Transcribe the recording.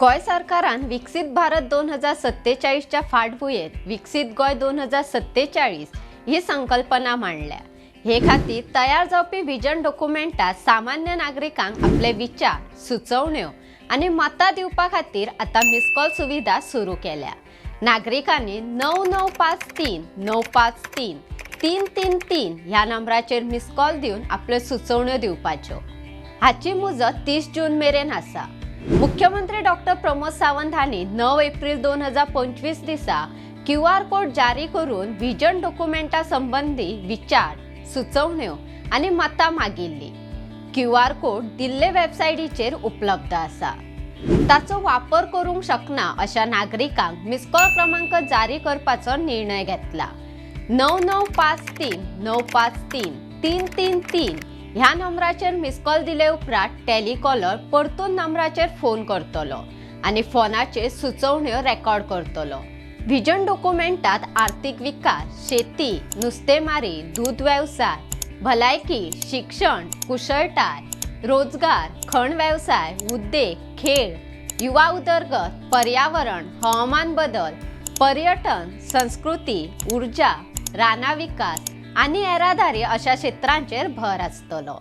गोंय सरकारान विकसीत भारत दोन हजार सत्तेचाळीसच्या फाटभुंयेर विकसीत गोंय दोन हजार सत्तेचाळीस ही संकल्पना मांडल्या. हे खातीर तयार जावपी विजन डॉक्युमेंटात सामान्य नागरिकांक आपले विचार सुचोवण्यो आनी मतां दिवपा खातीर आतां मिसकॉल सुविधा सुरू केल्या. नागरिकांनी णव णव पांच तीन णव पांच तीन तीन तीन तीन ह्या नंबराचेर मिसकॉल दिवन आपल्यो सुचोवण्यो दिवपाच्यो. हाची मुजत तीस जून मेरेन आसा. मुख्यमंत्री डॉक्टर प्रमोद सावंत हांणी णव एप्रील दोन हजार पंचवीस दिसा क्यू आर कोड जारी करून व्हिजन डॉक्युमेंटा संबंदी विचार सुचोवण्यो आनी मतां मागिल्ली क्यू आर कोड दिल्ले वेबसायटीचेर उपलब्ध आसा ताचो वापर करूंक शकना अशा नागरिकांक मिसकॉल क्रमांक जारी करपाचो निर्णय घेतला. णव णव पांच तीन णव पांच तीन तीन तीन तीन ह्या नंबराचेर मिस कॉल दिले उपरांत टॅलिकॉलर परतून नंबराचेर फोन करतलो आनी फोनाचेर सुचोवण्यो रेकॉर्ड करतलो. व्हिजन डॉक्युमेंटात आर्थीक विकास शेती नुस्तेमारी दूध वेवसाय भलायकी शिक्षण कुशळटाय रोजगार खण वेवसाय उद्देग खेळ युवा उदरगत पर्यावरण हवामान बदल पर्यटन संस्कृती उर्जा राना विकास आनी येरादारी अशा क्षेत्रांचेर भर आसतलो